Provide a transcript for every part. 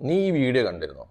നീ ഈ വീഡിയോ കണ്ടിരുന്നോ?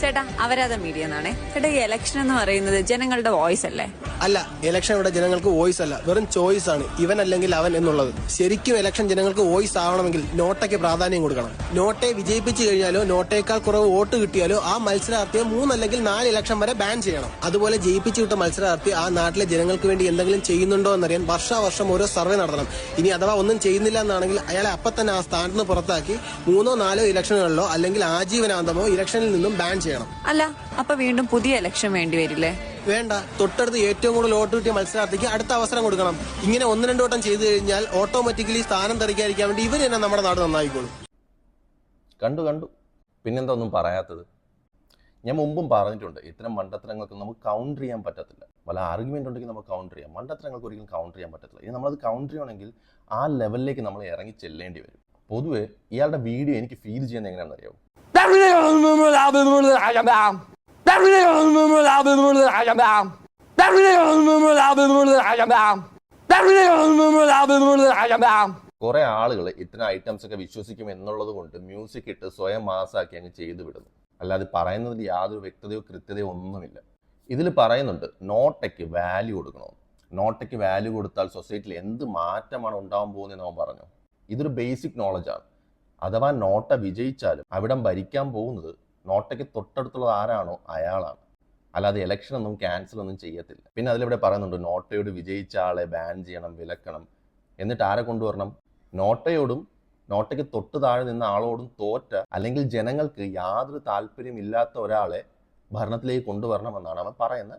ചേട്ടാ അവരാത മീഡിയ എന്നാണേ ചേട്ടാ ഈ ഇലക്ഷൻ എന്ന് പറയുന്നത് ജനങ്ങളുടെ വോയിസ് അല്ലേ? അല്ല ഇലക്ഷൻ ഇവിടെ ജനങ്ങൾക്ക് വോയിസ് അല്ല. വെറും ചോയ്സ് ആണ്. ഇവൻ അല്ലെങ്കിൽ അവൻ എന്നുള്ളത്. ശരിക്കും ഇലക്ഷൻ ജനങ്ങൾക്ക് വോയിസ് ആവണമെങ്കിൽ നോട്ടയ്ക്ക് പ്രാധാന്യം കൊടുക്കണം. നോട്ടയെ വിജയിപ്പിച്ചു കഴിഞ്ഞാലോ നോട്ടയേക്കാൾ കുറവ് വോട്ട് കിട്ടിയാലോ ആ മത്സരാർത്ഥിയെ മൂന്നല്ലെങ്കിൽ നാല് ഇലക്ഷൻ വരെ ബാൻ ചെയ്യണം. അതുപോലെ ജയിപ്പിച്ചു വിട്ട മത്സരാർത്ഥി ആ നാട്ടിലെ ജനങ്ങൾക്ക് വേണ്ടി എന്തെങ്കിലും ചെയ്യുന്നുണ്ടോ എന്നറിയാൻ വർഷാവർഷം ഓരോ സർവേ നടത്തണം. ഇനി അഥവാ ഒന്നും ചെയ്യുന്നില്ല എന്നാണെങ്കിൽ അയാളെ അപ്പം തന്നെ ആ സ്ഥാനത്ത് നിന്ന് പുറത്താക്കി മൂന്നോ നാലോ ഇലക്ഷനുകളിലോ അല്ലെങ്കിൽ ആജീവനാന്തമോ ഇലക്ഷനിൽ നിന്നും ബാൻ ചെയ്യണം. അല്ല അപ്പൊ വീണ്ടും പുതിയ ഇലക്ഷൻ വേണ്ടി വരില്ലേ? വേണ്ട. തൊട്ടടുത്ത് ഏറ്റവും കൂടുതൽ വോട്ട് കിട്ടിയ മത്സരാർത്ഥിക്ക് അടുത്ത അവസരം കൊടുക്കണം. ഇങ്ങനെ ഒന്ന് രണ്ട് വട്ടം ചെയ്തു കഴിഞ്ഞാൽ ഓട്ടോമാറ്റിക്കലി സ്ഥാനം തെറിക്കാതിരിക്കാൻ വേണ്ടി ഇവർ തന്നെ നമ്മുടെ നാട് നന്നായിക്കോളും. കണ്ടു കണ്ടു. പിന്നെന്താ ഒന്നും പറയാത്തത്? ഞാൻ മുമ്പും പറഞ്ഞിട്ടുണ്ട് ഇത്തരം മണ്ടത്തരങ്ങൾക്ക് നമുക്ക് കൗണ്ടർ ചെയ്യാൻ പറ്റത്തില്ല. വല്ല ആർഗ്യുമെന്റ് ഉണ്ടെങ്കിൽ നമുക്ക് കൗണ്ടർ ചെയ്യാം. മണ്ടത്തരങ്ങൾക്ക് ഒരിക്കലും കൗണ്ടർ ചെയ്യാൻ പറ്റത്തില്ല. ഇനി നമ്മളത് കൗണ്ടർ ചെയ്യണമെങ്കിൽ ആ ലെവലിലേക്ക് നമ്മൾ ഇറങ്ങി ചെല്ലേണ്ടി വരും. പൊതുവെ ഇയാളുടെ വീഡിയോ എനിക്ക് ഫീൽ ചെയ്യുന്നത് എങ്ങനെയാണെന്ന് അറിയാമോ കുറെ ആളുകൾ ഇത്തരം ഐറ്റംസ് ഒക്കെ വിശ്വസിക്കും എന്നുള്ളത് കൊണ്ട് മ്യൂസിക് ഇട്ട് സ്വയം മാസാക്കി അങ്ങ് ചെയ്തു വിടുന്നു. അല്ലാതെ പറയുന്നതിൽ യാതൊരു വ്യക്തതയോ കൃത്യതയോ ഒന്നുമില്ല. ഇതിൽ പറയുന്നുണ്ട് നോട്ടയ്ക്ക് വാല്യൂ കൊടുക്കണം. നോട്ടയ്ക്ക് വാല്യൂ കൊടുത്താൽ സൊസൈറ്റിയിൽ എന്ത് മാറ്റമാണ് ഉണ്ടാവാൻ പോകുന്നതെന്ന് അവൻ പറഞ്ഞു. ഇതൊരു ബേസിക് നോളജാണ് അഥവാ നോട്ട വിജയിച്ചാലും അവിടം ഭരിക്കാൻ പോകുന്നത് നോട്ടയ്ക്ക് തൊട്ടടുത്തുള്ളത് ആരാണോ? അയാളാണ്. അല്ലാതെ ഇലക്ഷൻ ഒന്നും ക്യാൻസൽ ഒന്നും ചെയ്യത്തില്ല. പിന്നെ അതിലിവിടെ പറയുന്നുണ്ട് നോട്ടയോട് വിജയിച്ച ആളെ ബാൻ ചെയ്യണം വിലക്കണം. എന്നിട്ട് ആരെ കൊണ്ടുവരണം? നോട്ടയോടും നോട്ടയ്ക്ക് തൊട്ട് താഴെ നിന്ന ആളോടും തോറ്റ അല്ലെങ്കിൽ ജനങ്ങൾക്ക് യാതൊരു താല്പര്യം ഇല്ലാത്ത ഒരാളെ ഭരണത്തിലേക്ക് കൊണ്ടുവരണമെന്നാണ് അവൻ പറയുന്ന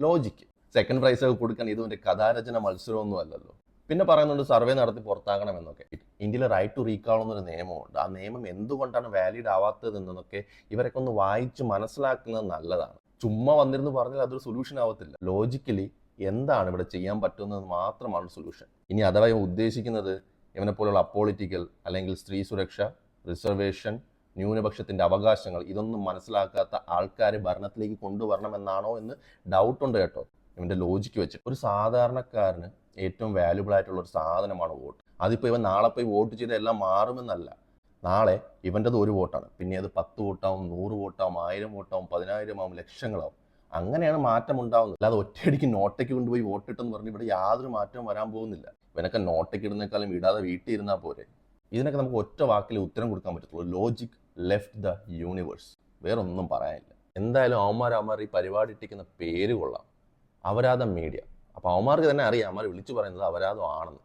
ലോജിക്ക് സെക്കൻഡ് പ്രൈസ് ഒക്കെ കൊടുക്കാൻ ഇതുവരെ കഥാരചന മത്സരമൊന്നും അല്ലല്ലോ. പിന്നെ പറയുന്നുണ്ട് സർവേ നടത്തി പുറത്താകണമെന്നൊക്കെ. ഇന്ത്യയിൽ റൈറ്റ് ടു റീകാൾ എന്നൊരു നിയമമുണ്ട്. ആ നിയമം എന്തുകൊണ്ടാണ് വാലിഡ് ആവാത്തത് എന്നൊക്കെ ഇവരൊക്കെ ഒന്ന് വായിച്ച് മനസ്സിലാക്കുന്നത് നല്ലതാണ്. ചുമ്മാ വന്നിരുന്നു പറഞ്ഞാൽ അതൊരു സൊല്യൂഷൻ ആവത്തില്ല. ലോജിക്കലി എന്താണ് ഇവിടെ ചെയ്യാൻ പറ്റുന്നത് മാത്രമാണ് സൊല്യൂഷൻ ഇനി അഥവാ ഇവ ഉദ്ദേശിക്കുന്നത് ഇവനെ പോലുള്ള അപ്പോളിറ്റിക്കൽ അല്ലെങ്കിൽ സ്ത്രീ സുരക്ഷ റിസർവേഷൻ ന്യൂനപക്ഷത്തിന്റെ അവകാശങ്ങൾ ഇതൊന്നും മനസ്സിലാക്കാത്ത ആൾക്കാരെ ഭരണത്തിലേക്ക് കൊണ്ടുവരണമെന്നാണോ എന്ന് ഡൗട്ടുണ്ട് കേട്ടോ. ഇവന്റെ ലോജിക്ക് വെച്ച്. ഒരു സാധാരണക്കാരന് ഏറ്റവും വാല്യുബിൾ ആയിട്ടുള്ള ഒരു സാധനമാണ് വോട്ട്. അതിപ്പോൾ ഇവൻ നാളെ പോയി വോട്ട് ചെയ്ത് എല്ലാം മാറുമെന്നല്ല. നാളെ ഇവന്റെത് ഒരു വോട്ടാണ്. പിന്നെ അത് പത്ത് വോട്ടാവും നൂറ് വോട്ടാവും ആയിരം വോട്ടാവും പതിനായിരം ആവും ലക്ഷങ്ങളാവും. അങ്ങനെയാണ് മാറ്റം ഉണ്ടാവുന്നത്. അല്ലാതെ ഒറ്റയടിക്ക് നോട്ടയ്ക്ക് കൊണ്ടുപോയി വോട്ടിട്ടെന്ന് പറഞ്ഞ് ഇവിടെ യാതൊരു മാറ്റവും വരാൻ പോകുന്നില്ല. ഇവനൊക്കെ നോട്ടയ്ക്ക് ഇടുന്നേക്കാളും ഇടാതെ വീട്ടിൽ ഇരുന്നാൽ പോരെ. ഇതിനൊക്കെ നമുക്ക് ഒറ്റ വാക്കിൽ ഉത്തരം കൊടുക്കാൻ പറ്റത്തുള്ളൂ. ലോജിക് ലെഫ്റ്റ് ദ യൂണിവേഴ്സ് വേറൊന്നും പറയാനില്ല. എന്തായാലും അവന്മാർ അവന്മാർ ഈ പരിപാടി ഇട്ടിക്കുന്ന പേര് കൊള്ളാം. അപരാധം മീഡിയ. അപ്പോൾ അവന്മാർക്ക് തന്നെ അറിയാം അവന്മാർ വിളിച്ചു പറയുന്നത് അപരാധം ആണെന്ന്